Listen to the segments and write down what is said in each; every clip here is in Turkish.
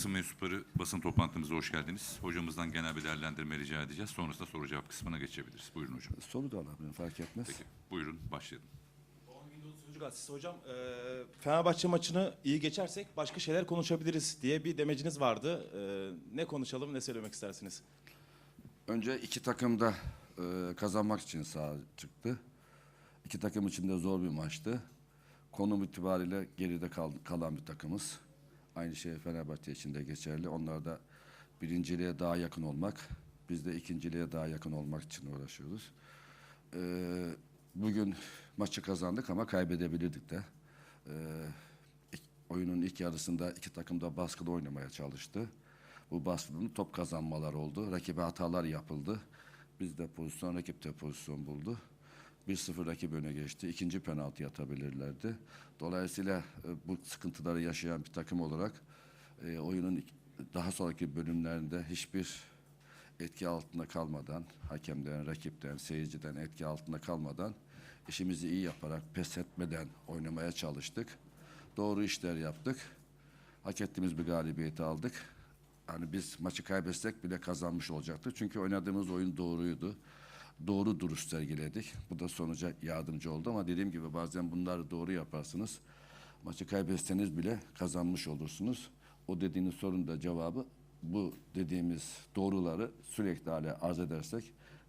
Basın mensupları basın toplantımıza hoş geldiniz. Hocamızdan genel bir değerlendirme rica edeceğiz. Sonrasında soru cevap kısmına geçebiliriz. Buyurun hocam. Soru da alabilirim fark etmez. Peki buyurun başlayalım. Sözcü gazetesi hocam. eee, Fenerbahçe maçını iyi geçersek başka şeyler konuşabiliriz diye bir demeciniz vardı. Eee, ne konuşalım ne söylemek istersiniz? Önce iki takım da e, kazanmak için sahaya çıktı. İki takım için de zor bir maçtı. Konum itibariyle geride kal- kalan bir takımız. Aynı şey Fenerbahçe için de geçerli. Onlar da birinciliğe daha yakın olmak, biz de ikinciliğe daha yakın olmak için uğraşıyoruz. Ee, bugün maçı kazandık ama kaybedebilirdik de. Ee, oyunun ilk yarısında iki takım da baskıda oynamaya çalıştı. Bu baskının top kazanmalar oldu. Rakibe hatalar yapıldı. Biz de pozisyon, rakip de pozisyon buldu. 1-0 rakip öne geçti. İkinci penaltı atabilirlerdi. Dolayısıyla e, bu sıkıntıları yaşayan bir takım olarak e, oyunun daha sonraki bölümlerinde hiçbir etki altında kalmadan, hakemden, rakipten, seyirciden etki altında kalmadan işimizi iyi yaparak, pes etmeden oynamaya çalıştık. Doğru işler yaptık. Hak ettiğimiz bir galibiyeti aldık. Hani biz maçı kaybetsek bile kazanmış olacaktık. Çünkü oynadığımız oyun doğruydu. Doğru duruş sergiledik. Bu da sonuca yardımcı oldu ama dediğim gibi bazen bunları doğru yaparsınız. Maçı kaybetseniz bile kazanmış olursunuz. O dediğiniz sorunun da cevabı bu dediğimiz doğruları sürekli hale arz edersek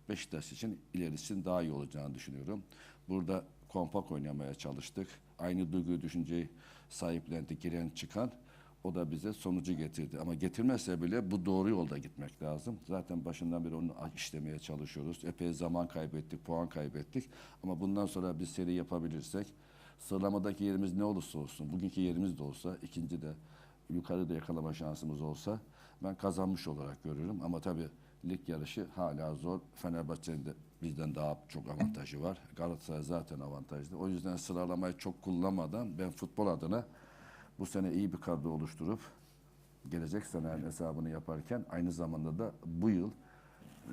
Beşiktaş için ilerisi için daha iyi olacağını düşünüyorum. Burada kompak oynamaya çalıştık. Aynı duyguyu, düşünceyi sahiplendik, giren çıkan. O da bize sonucu getirdi. Ama getirmezse bile bu doğru yolda gitmek lazım. Zaten başından beri onu işlemeye çalışıyoruz. Epey zaman kaybettik, puan kaybettik. Ama bundan sonra bir seri yapabilirsek, sıralamadaki yerimiz ne olursa olsun, bugünkü yerimiz de olsa, ikinci de yukarıda yakalama şansımız olsa ben kazanmış olarak görüyorum. Ama tabii lig yarışı hala zor. Fenerbahçe'nin de bizden daha çok avantajı var. Galatasaray zaten avantajlı. O yüzden sıralamayı çok kullanmadan ben futbol adına bu sene iyi bir kadro oluşturup gelecek senenin hesabını yaparken aynı zamanda da bu yıl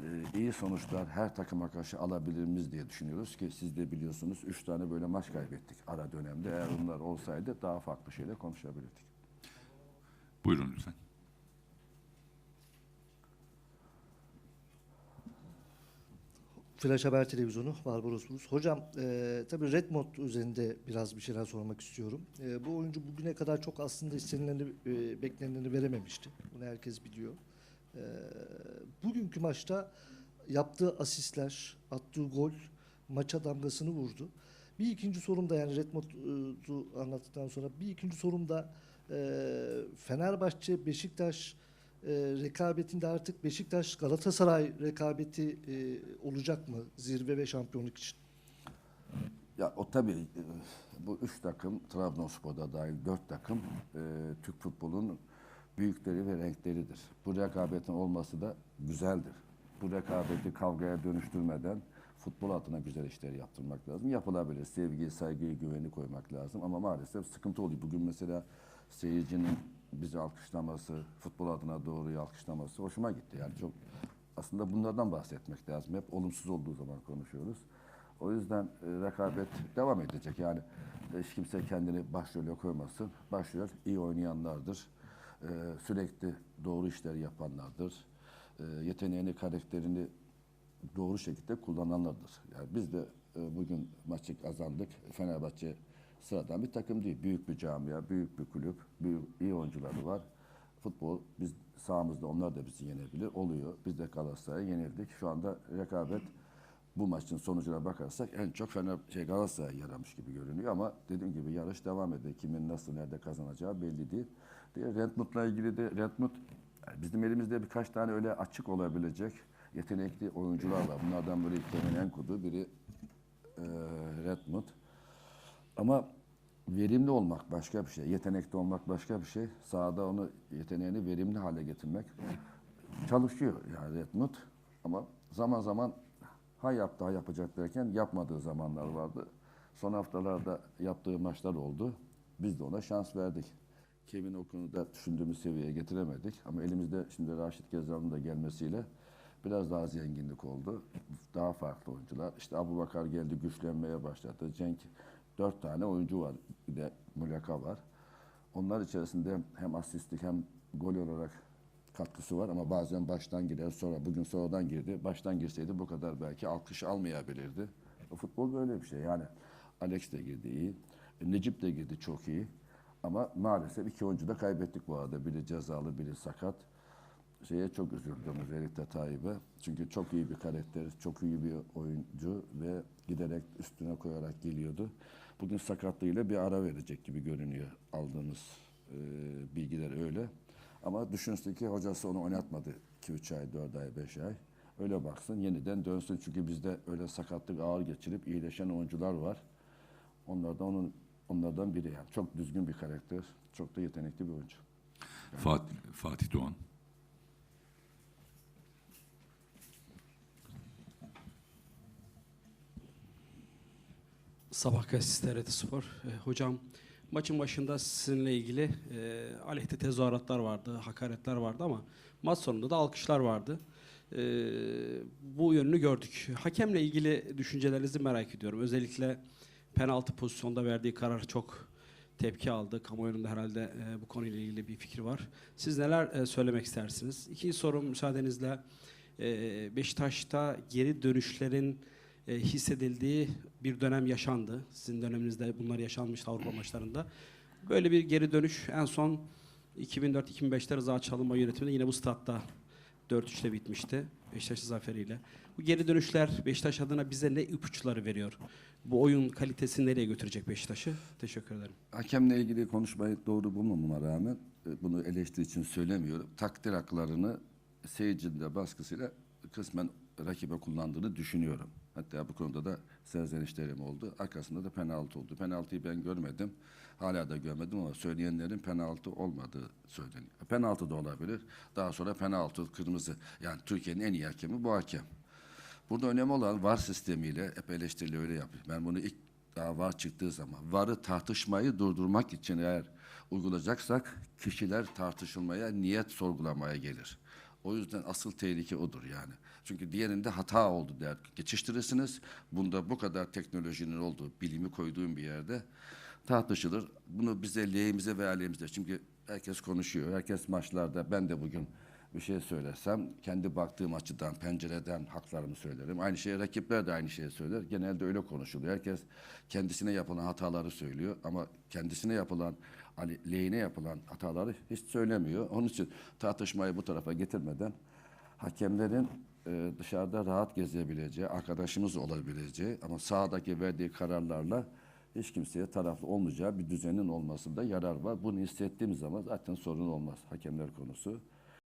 e, iyi sonuçlar her takıma karşı alabilir miyiz diye düşünüyoruz ki siz de biliyorsunuz 3 tane böyle maç kaybettik ara dönemde. Eğer bunlar olsaydı daha farklı şeyler konuşabilirdik. Buyurun lütfen. Flash Haber Televizyonu, Barbaros Bulus. Hocam, e, tabii Redmond üzerinde biraz bir şeyler sormak istiyorum. E, bu oyuncu bugüne kadar çok aslında istenileni, e, beklenileni verememişti. Bunu herkes biliyor. E, bugünkü maçta yaptığı asistler, attığı gol maça damgasını vurdu. Bir ikinci sorum da yani Redmond'u anlattıktan sonra bir ikinci sorum da e, Fenerbahçe, Beşiktaş e, rekabetinde artık Beşiktaş Galatasaray rekabeti e, olacak mı zirve ve şampiyonluk için? Ya o tabii e, bu üç takım Trabzonspor'da dahil dört takım e, Türk futbolunun büyükleri ve renkleridir. Bu rekabetin olması da güzeldir. Bu rekabeti kavgaya dönüştürmeden futbol adına güzel işler yaptırmak lazım. Yapılabilir. Sevgiyi, saygıyı, güveni koymak lazım. Ama maalesef sıkıntı oluyor. Bugün mesela seyircinin bizi alkışlaması, futbol adına doğruyu alkışlaması hoşuma gitti. Yani çok aslında bunlardan bahsetmek lazım. Hep olumsuz olduğu zaman konuşuyoruz. O yüzden e, rekabet devam edecek. Yani e, hiç kimse kendini başrole koymasın. Başrol iyi oynayanlardır. E, sürekli doğru işler yapanlardır. E, yeteneğini, karakterini doğru şekilde kullananlardır. Yani biz de bugün maçı kazandık. Fenerbahçe sıradan bir takım değil. Büyük bir camia, büyük bir kulüp, büyük, iyi oyuncuları var. Futbol biz sahamızda onlar da bizi yenebilir. Oluyor. Biz de Galatasaray'a yenildik. Şu anda rekabet bu maçın sonucuna bakarsak en çok Fener şey Galatasaray'a yaramış gibi görünüyor ama dediğim gibi yarış devam ediyor. Kimin nasıl nerede kazanacağı belli değil. Diye Rentmut'la ilgili de Rentmut bizim elimizde birkaç tane öyle açık olabilecek yetenekli oyuncular var. Bunlardan böyle Kemal Enkudu, biri e, Redmond. Ama verimli olmak başka bir şey. Yetenekli olmak başka bir şey. Sahada onu yeteneğini verimli hale getirmek çalışıyor yani Redmond. Ama zaman zaman ha yaptı ha yapacak derken yapmadığı zamanlar vardı. Son haftalarda yaptığı maçlar oldu. Biz de ona şans verdik. Kevin o konuda düşündüğümüz seviyeye getiremedik. Ama elimizde şimdi Raşit Gezal'ın da gelmesiyle biraz daha zenginlik oldu. Daha farklı oyuncular. İşte Abu Bakar geldi güçlenmeye başladı. Cenk dört tane oyuncu var. Bir de Muleka var. Onlar içerisinde hem asistlik hem gol olarak katkısı var ama bazen baştan girer sonra bugün sonradan girdi. Baştan girseydi bu kadar belki alkış almayabilirdi. O futbol böyle bir şey yani. Alex de girdi iyi. E, Necip de girdi çok iyi. Ama maalesef iki oyuncu da kaybettik bu arada. Biri cezalı, biri sakat. Şeye çok üzüldüm özellikle Tayyip'e. Çünkü çok iyi bir karakter, çok iyi bir oyuncu ve giderek üstüne koyarak geliyordu. Bugün sakatlığıyla bir ara verecek gibi görünüyor aldığımız e, bilgiler öyle. Ama düşünsün ki hocası onu oynatmadı 2-3 ay, 4 ay, 5 ay. Öyle baksın yeniden dönsün çünkü bizde öyle sakatlık ağır geçirip iyileşen oyuncular var. Onlardan onun onlardan biri yani. Çok düzgün bir karakter, çok da yetenekli bir oyuncu. Fatih, Fatih Doğan. Sabah gazetesi TRT Spor. E, hocam maçın başında sizinle ilgili e, aleyhte tezahüratlar vardı, hakaretler vardı ama maç sonunda da alkışlar vardı. E, bu yönünü gördük. Hakemle ilgili düşüncelerinizi merak ediyorum. Özellikle penaltı pozisyonda verdiği karar çok tepki aldı. Kamuoyunun da herhalde e, bu konuyla ilgili bir fikri var. Siz neler e, söylemek istersiniz? İkinci sorum müsaadenizle e, Beşiktaş'ta geri dönüşlerin e, hissedildiği bir dönem yaşandı. Sizin döneminizde bunlar yaşanmıştı Avrupa maçlarında. Böyle bir geri dönüş en son 2004-2005'te Rıza Çalınma yönetiminde yine bu statta 4-3'te bitmişti. Beşiktaş zaferiyle. Bu geri dönüşler Beşiktaş adına bize ne ipuçları veriyor? Bu oyun kalitesini nereye götürecek Beşiktaş'ı? Teşekkür ederim. Hakemle ilgili konuşmayı doğru bulmamama rağmen e, bunu eleştiri için söylemiyorum. Takdir haklarını seyircinin de baskısıyla kısmen rakibe kullandığını düşünüyorum. Hatta bu konuda da serzenişlerim oldu. Arkasında da penaltı oldu. Penaltıyı ben görmedim. Hala da görmedim ama söyleyenlerin penaltı olmadığı söyleniyor. Penaltı da olabilir. Daha sonra penaltı, kırmızı. Yani Türkiye'nin en iyi hakemi bu hakem. Burada önemli olan VAR sistemiyle hep eleştirili öyle yapıyor. Ben bunu ilk daha VAR çıktığı zaman VAR'ı tartışmayı durdurmak için eğer uygulayacaksak kişiler tartışılmaya, niyet sorgulamaya gelir. O yüzden asıl tehlike odur yani. Çünkü diğerinde hata oldu der. Geçiştirirsiniz. Bunda bu kadar teknolojinin olduğu, bilimi koyduğum bir yerde tartışılır. Bunu bize lehimize ve aleyhimize. Çünkü herkes konuşuyor. Herkes maçlarda ben de bugün bir şey söylesem kendi baktığım açıdan, pencereden haklarımı söylerim. Aynı şeyi rakipler de aynı şeyi söyler. Genelde öyle konuşuluyor. Herkes kendisine yapılan hataları söylüyor ama kendisine yapılan hani lehine yapılan hataları hiç söylemiyor. Onun için tartışmayı bu tarafa getirmeden hakemlerin e, dışarıda rahat gezebileceği, arkadaşımız olabileceği ama sahadaki verdiği kararlarla hiç kimseye taraflı olmayacağı bir düzenin olmasında yarar var. Bunu hissettiğim zaman zaten sorun olmaz hakemler konusu.